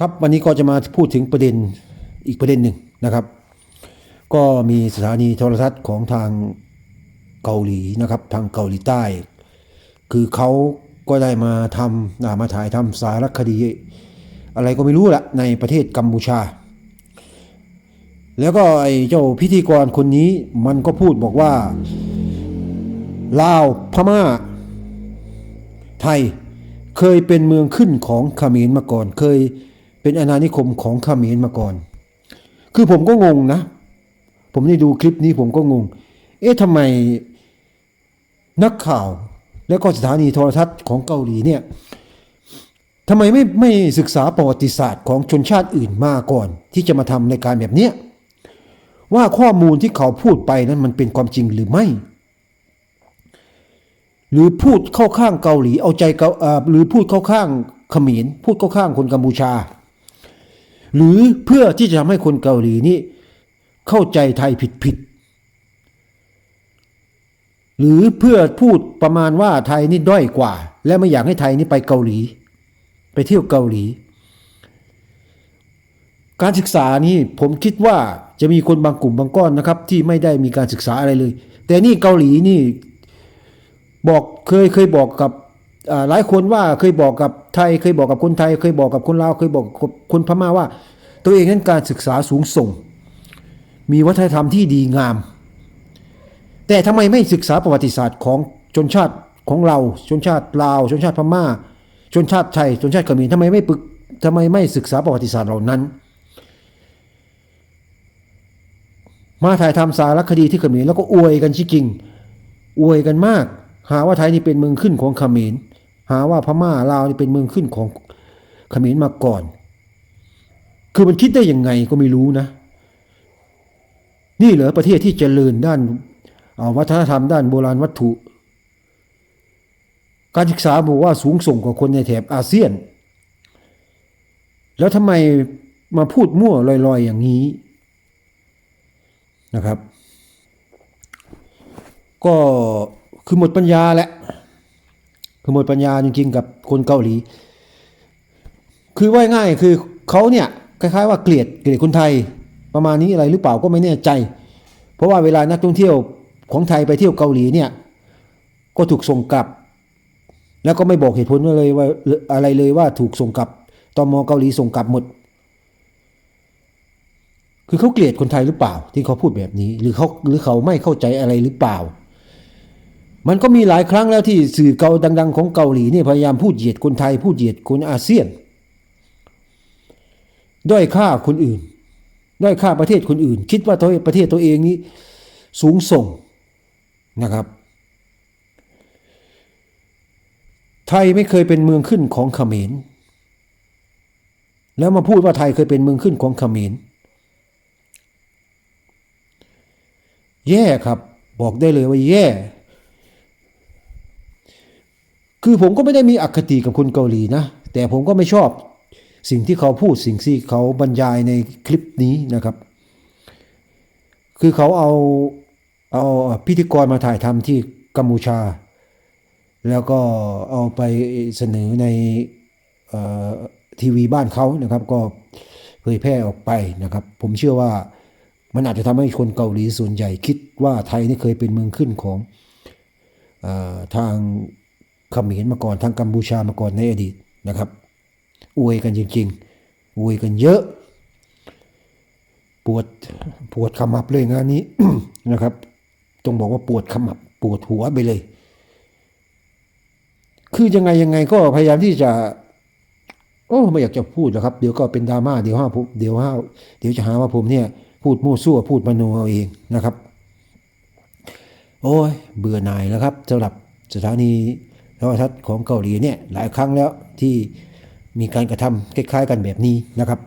ครับวันนี้ก็จะมาพูดถึงประเด็นอีกประเด็นหนึ่งนะครับ ก็มีสถานีโทรทัศน์ของทางเกาหลีนะครับ ทางเกาหลีใต้ คือเขาก็ได้มาทำอ่ามาถ่ายทำสารคดี อะไรก็ไม่รู้ละในประเทศกัมพูชา แล้วก็ไอ้เจ้าพิธีกรคนนี้มันก็พูดบอกว่าลาวพม่า ไทยเคยเป็นเมืองขึ้นของเขมรมาก่อนเคย เป็นอาณานิคมของเขมรมาก่อน คือผมก็งงนะ ผมได้ดูคลิปนี้ผมก็งง เอ๊ะทำไมนักข่าวแล้วก็สถานีโทรทัศน์ของเกาหลีเนี่ยทำไมไม่ไม่ศึกษาประวัติศาสตร์ของชนชาติอื่นมาก่อน ที่จะมาทำในการแบบเนี้ยว่าข้อมูลที่เขาพูดไปนั้นมันเป็นความจริงหรือไม่ หรือพูดเข้าข้างเกาหลีเอาใจเกาอ่าหรือพูดเข้าข้างเขมรพูดเข้าข้างคนกัมพูชา หรือเพื่อที่จะทำให้คนเกาหลีนี่เข้าใจไทยผิดผิดๆ หรือเพื่อพูดประมาณว่าไทยนี่ด้อยกว่า และไม่อยากให้ไทยนี่ไปเกาหลี ไปเที่ยวเกาหลี การศึกษานี่ผมคิดว่าจะมีคนบางกลุ่มบางก้อนนะครับ ที่ไม่ได้มีการศึกษาอะไรเลย แต่นี่เกาหลีนี่บอกเคยเคยบอกกับหลายคนว่าเคยบอกกับ ไทยเคยบอกกับคนไทย เคยบอกกับคนลาวเคยบอกกับคนพม่าว่า ตัวเองนั้นการศึกษาสูงส่ง มีวัฒนธรรมที่ดีงาม แต่ทำไมไม่ศึกษาประวัติศาสตร์ของชนชาติของเราชนชาติลาว ชนชาติพม่า ชนชาติไทย ชนชาติเขมรทำไมไม่ปรึกทำไมไม่ศึกษาประวัติศาสตร์เหล่านั้น มาถ่ายทำสารคดีที่เขมรแล้วก็อวยกันจริงอวยกันมาก หาว่าไทยนี่เป็นเมืองขึ้นของเขมร หาว่าพม่าลาวเป็นเมืองขึ้นของเขมรมาก่อน คือมันคิดได้ยังไงก็ไม่รู้นะ นี่เหรอประเทศที่เจริญด้านวัฒนธรรมด้านโบราณวัตถุ การศึกษาบอกว่าสูงส่งกว่าคนในแถบอาเซียน แล้วทำไมมาพูดมั่วลอยๆอย่างนี้นะครับ ก็คือหมดปัญญาแหละ คือหมดปัญญาจริงๆกับคนเกาหลี คือว่าง่ายคือเขาเนี่ยคล้ายๆว่าเกลียดเกลียดคนไทยประมาณนี้อะไรหรือเปล่าก็ไม่แน่ใจ เพราะว่าเวลานักท่องเที่ยวของไทยไปเที่ยวเกาหลีเนี่ยก็ถูกส่งกลับ แล้วก็ไม่บอกเหตุผลเลยว่าอะไรเลยว่าถูกส่งกลับตมเกาหลีส่งกลับหมด คือเขาเกลียดคนไทยหรือเปล่า ที่เขาพูดแบบนี้ หรือเขาหรือเขาไม่เข้าใจอะไรหรือเปล่า มันก็มีหลายครั้งแล้วที่สื่อเกาดัง ๆ ของเกาหลีเนี่ยพยายามพูดเหยียดคนไทย พูดเหยียดคนอาเซียน ด้อยค่าคนอื่น ด้อยค่าประเทศคนอื่น คิดว่าตัวประเทศตัวเองนี้สูงส่งนะครับไทยไม่เคยเป็นเมืองขึ้นของเขมร แล้วมาพูดว่าไทยเคยเป็นเมืองขึ้นของเขมร แย่ครับ บอกได้เลยว่าแย่ คือผมก็ไม่ได้มีอคติกับคนเกาหลีนะ แต่ผมก็ไม่ชอบสิ่งที่เขาพูดสิ่งที่เขาบรรยายในคลิปนี้นะครับ คือเขาเอาเอาพิธีกรมาถ่ายทำที่กัมพูชา แล้วก็เอาไปเสนอในออทีวีบ้านเขานะครับ ก็เผยแพร่ออกไปนะครับ ผมเชื่อว่ามันอาจจะทำให้คนเกาหลีส่วนใหญ่คิดว่าไทยนี่เคยเป็นเมืองขึ้นของออทาง เขมรมาก่อนทางกัมพูชามาก่อนในอดีตนะครับ อวยกันจริงๆ อวยกันเยอะ ปวดปวดขมับเลยงานนี้นะครับต้องบอกว่าปวดขมับปวดหัวไปเลย คือยังไงยังไงก็พยายามที่จะ โอ้ไม่อยากจะพูดหรอกครับ เดี๋ยวก็เป็นดราม่าเดี๋ยวห้าผมเดี๋ยวห้าเดี๋ยวจะหาว่าผมเนี่ย พูดมั่วซั่วพูดมโนเอาเองนะครับ โอ้ยเบื่อหน่ายแล้วครับสำหรับสถานี รทัศน์ของเกาหลีเนี่ยหลายครั้งแล้วที่มีการกระทำคล้ายๆกันแบบนี้นะครับ